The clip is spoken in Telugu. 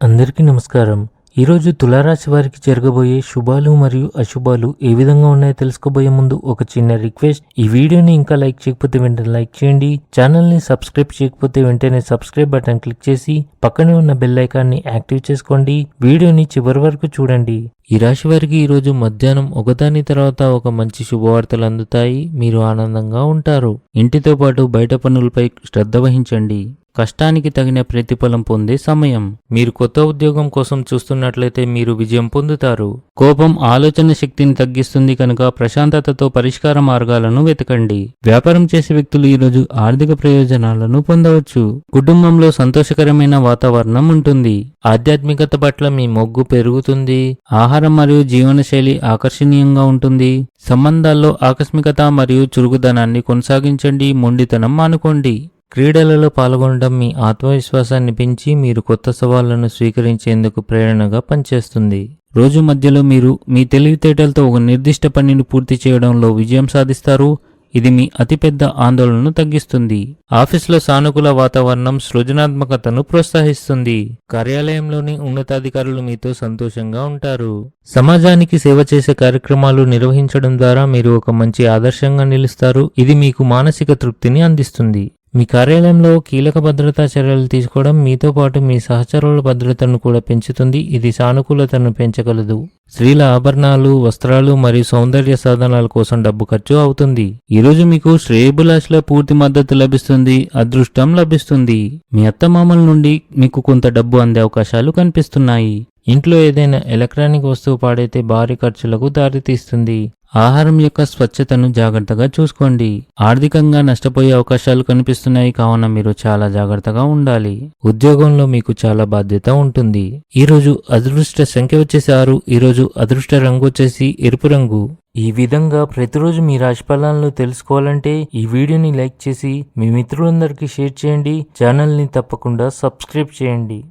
అందరికీ నమస్కారం. ఈరోజు తులారాశి వారికి జరగబోయే శుభాలు మరియు అశుభాలు ఏ విధంగా ఉన్నాయో తెలుసుకోబోయే ముందు ఒక చిన్న రిక్వెస్ట్. ఈ వీడియోని ఇంకా లైక్ చేయకపోతే వెంటనే లైక్ చేయండి. ఛానల్ని సబ్స్క్రైబ్ చేయకపోతే వెంటనే సబ్స్క్రైబ్ బటన్ క్లిక్ చేసి పక్కనే ఉన్న బెల్ ఐకాన్ని యాక్టివ్ చేసుకోండి. వీడియోని చివరి వరకు చూడండి. ఈ రాశి వారికి ఈరోజు మధ్యాహ్నం ఒకదాని తర్వాత ఒక మంచి శుభవార్తలు అందుతాయి. మీరు ఆనందంగా ఉంటారు. ఇంటితో పాటు బయట పనులపై శ్రద్ధ వహించండి. కష్టానికి తగిన ప్రతిఫలం పొందే సమయం. మీరు కొత్త ఉద్యోగం కోసం చూస్తున్నట్లయితే మీరు విజయం పొందుతారు. కోపం ఆలోచన శక్తిని తగ్గిస్తుంది కనుక ప్రశాంతతతో పరిష్కార మార్గాలను వెతకండి. వ్యాపారం చేసే వ్యక్తులు ఈరోజు ఆర్థిక ప్రయోజనాలను పొందవచ్చు. కుటుంబంలో సంతోషకరమైన వాతావరణం ఉంటుంది. ఆధ్యాత్మికత పట్ల మీ మొగ్గు పెరుగుతుంది. ఆహారం మరియు జీవనశైలి ఆకర్షణీయంగా ఉంటుంది. సంబంధాల్లో ఆకస్మికత మరియు చురుకుదనాన్ని కొనసాగించండి. మొండితనం మానుకోండి. క్రీడలలో పాల్గొనడం మీ ఆత్మవిశ్వాసాన్ని పెంచి మీరు కొత్త సవాళ్ళను స్వీకరించేందుకు ప్రేరణగా పనిచేస్తుంది. రోజు మధ్యలో మీరు మీ తెలివితేటలతో ఒక నిర్దిష్ట పనిని పూర్తి చేయడంలో విజయం సాధిస్తారు. ఇది మీ అతిపెద్ద ఆందోళనను తగ్గిస్తుంది. ఆఫీసులో సానుకూల వాతావరణం సృజనాత్మకతను ప్రోత్సహిస్తుంది. కార్యాలయంలోని ఉన్నతాధికారులు మీతో సంతోషంగా ఉంటారు. సమాజానికి సేవ చేసే కార్యక్రమాలు నిర్వహించడం ద్వారా మీరు ఒక మంచి ఆదర్శంగా నిలుస్తారు. ఇది మీకు మానసిక తృప్తిని అందిస్తుంది. మీ కార్యాలయంలో కీలక భద్రతా చర్యలు తీసుకోవడం మీతో పాటు మీ సహచరుల భద్రతను కూడా పెంచుతుంది. ఇది సానుకూలతను పెంచగలదు. స్త్రీల ఆభరణాలు వస్త్రాలు మరియు సౌందర్య సాధనాల కోసం డబ్బు ఖర్చు అవుతుంది. ఈరోజు మీకు శ్రేయబులాష్లో పూర్తి మద్దతు లభిస్తుంది అదృష్టం లభిస్తుంది. మీ అత్తమామల నుండి మీకు కొంత డబ్బు అందే అవకాశాలు కనిపిస్తున్నాయి. ఇంట్లో ఏదైనా ఎలక్ట్రానిక్ వస్తువు పాడైతే భారీ ఖర్చులకు దారితీస్తుంది. ఆహారం యొక్క స్వచ్ఛతను జాగ్రత్తగా చూసుకోండి. ఆర్థికంగా నష్టపోయే అవకాశాలు కనిపిస్తున్నాయి కావున మీరు చాలా జాగ్రత్తగా ఉండాలి. ఉద్యోగంలో మీకు చాలా బాధ్యత ఉంటుంది. ఈరోజు అదృష్ట సంఖ్య వచ్చేసి ఆరు ఈరోజు అదృష్ట రంగు వచ్చేసి ఎరుపు రంగు. ఈ విధంగా ప్రతిరోజు మీ రాశి ఫలాలను తెలుసుకోవాలంటే ఈ వీడియోని లైక్ చేసి మీ మిత్రులందరికీ షేర్ చేయండి. ఛానల్ని తప్పకుండా సబ్స్క్రైబ్ చేయండి.